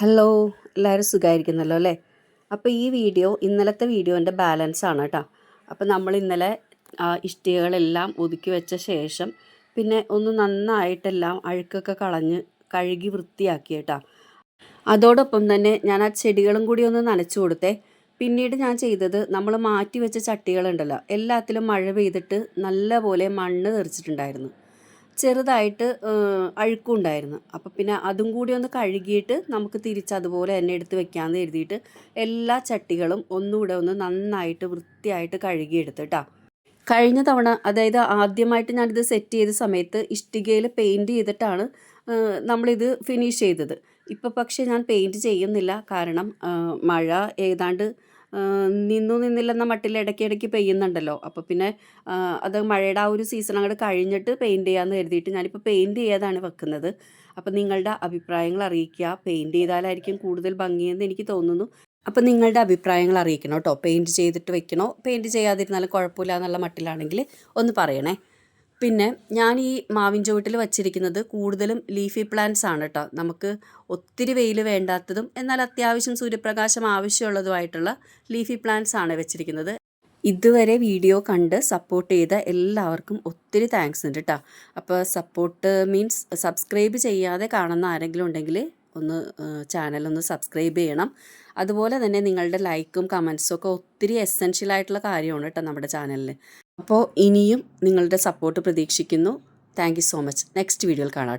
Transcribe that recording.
Hello എല്ലാവരും സുഖമായിരിക്കുന്നല്ലോ അല്ലേ? അപ്പോൾ ഈ വീഡിയോ ഇന്നലത്തെ വീഡിയോന്റെ ബാലൻസ് ആണ് കേട്ടോ അപ്പോൾ നമ്മൾ ഇന്നലെ ഇഷ്ടികകളെല്ലാം ഒതുക്കി വെച്ച ശേഷം പിന്നെ ഒന്ന് നന്നായിട്ടെല്ലാം അഴുക്കൊക്കെ കളഞ്ഞ് കഴുകി വൃത്തിയാക്കി കേട്ടോ അതോടൊപ്പം തന്നെ ഞാൻ ആ ചെടികളും കൂടി ഒന്ന് നനച്ചു കൊടുത്തേ. പിന്നീട് ഞാൻ ചെയ്തത് നമ്മൾ മാറ്റി വെച്ച ചട്ടികളുണ്ടല്ലോ എല്ലാത്തിലും മഴ പെയ്തിട്ട് നല്ലപോലെ മണ്ണ് തെറിച്ചിട്ടുണ്ടായിരുന്നു. ചെറുതായിട്ട് അഴുക്കും ഉണ്ടായിരുന്നു അപ്പോൾ പിന്നെ അതും കൂടി ഒന്ന് കഴുകിയിട്ട് നമുക്ക് തിരിച്ച് അതുപോലെ തന്നെ എടുത്ത് വെക്കാമെന്ന് എഴുതിയിട്ട് എല്ലാ ചട്ടികളും ഒന്നുകൂടെ ഒന്ന് നന്നായിട്ട് വൃത്തിയായിട്ട് കഴുകിയെടുത്ത് കേട്ടോ കഴിഞ്ഞ തവണ അതായത് ആദ്യമായിട്ട് ഞാനിത് സെറ്റ് ചെയ്ത സമയത്ത് ഇഷ്ടികയിൽ പെയിന്റ് ചെയ്തിട്ടാണ് നമ്മളിത് ഫിനിഷ് ചെയ്തത്. ഇപ്പോൾ പക്ഷേ ഞാൻ പെയിന്റ് ചെയ്യുന്നില്ല. കാരണം മഴ ഏതാണ്ട് നിന്നു നിന്നില്ലെന്ന മട്ടിൽ ഇടയ്ക്ക് ഇടയ്ക്ക് പെയ്യുന്നുണ്ടല്ലോ. അപ്പോൾ പിന്നെ അത് മഴയുടെ ആ ഒരു സീസൺ അങ്ങോട്ട് കഴിഞ്ഞിട്ട് പെയിന്റ് ചെയ്യാമെന്ന് കരുതിയിട്ട് ഞാനിപ്പോൾ പെയിന്റ് ചെയ്യാതാണ് വെക്കുന്നത്. അപ്പോൾ നിങ്ങളുടെ അഭിപ്രായങ്ങൾ അറിയിക്കുക. പെയിന്റ് ചെയ്താലായിരിക്കും കൂടുതൽ ഭംഗിയെന്ന് എനിക്ക് തോന്നുന്നു. അപ്പോൾ നിങ്ങളുടെ അഭിപ്രായങ്ങൾ അറിയിക്കണം കേട്ടോ. പെയിന്റ് ചെയ്തിട്ട് വെക്കണോ? പെയിന്റ് ചെയ്യാതിരുന്നാലും കുഴപ്പമില്ല എന്നുള്ള മട്ടിലാണെങ്കിൽ ഒന്ന് പറയണേ. പിന്നെ ഞാൻ ഈ മാവിൻ ചുവട്ടിൽ വച്ചിരിക്കുന്നത് കൂടുതലും ലീഫി പ്ലാന്റ്സ് ആണ് കേട്ടോ നമുക്ക് ഒത്തിരി വെയിൽ വേണ്ടാത്തതും എന്നാൽ അത്യാവശ്യം സൂര്യപ്രകാശം ആവശ്യമുള്ളതുമായിട്ടുള്ള ലീഫി പ്ലാന്റ്സ് ആണ് വെച്ചിരിക്കുന്നത്. ഇതുവരെ വീഡിയോ കണ്ട് സപ്പോർട്ട് ചെയ്ത എല്ലാവർക്കും ഒത്തിരി താങ്ക്സ് ഉണ്ട് കേട്ടോ അപ്പോൾ സപ്പോർട്ട് മീൻസ് സബ്സ്ക്രൈബ് ചെയ്യാതെ കാണുന്ന ആരെങ്കിലും ഉണ്ടെങ്കിൽ ഒന്ന് ചാനൽ ഒന്ന് സബ്സ്ക്രൈബ് ചെയ്യണം. അതുപോലെ തന്നെ നിങ്ങളുടെ ലൈക്കും കമൻസും ഒക്കെ ഒത്തിരി എസെൻഷ്യൽ ആയിട്ടുള്ള കാര്യമാണ് കേട്ടോ നമ്മുടെ ചാനലിൽ അപ്പോൾ ഇനിയും നിങ്ങളുടെ സപ്പോർട്ട് പ്രതീക്ഷിക്കുന്നു. താങ്ക് സോ മച്ച് നെക്സ്റ്റ് വീഡിയോയിൽ കാണാം.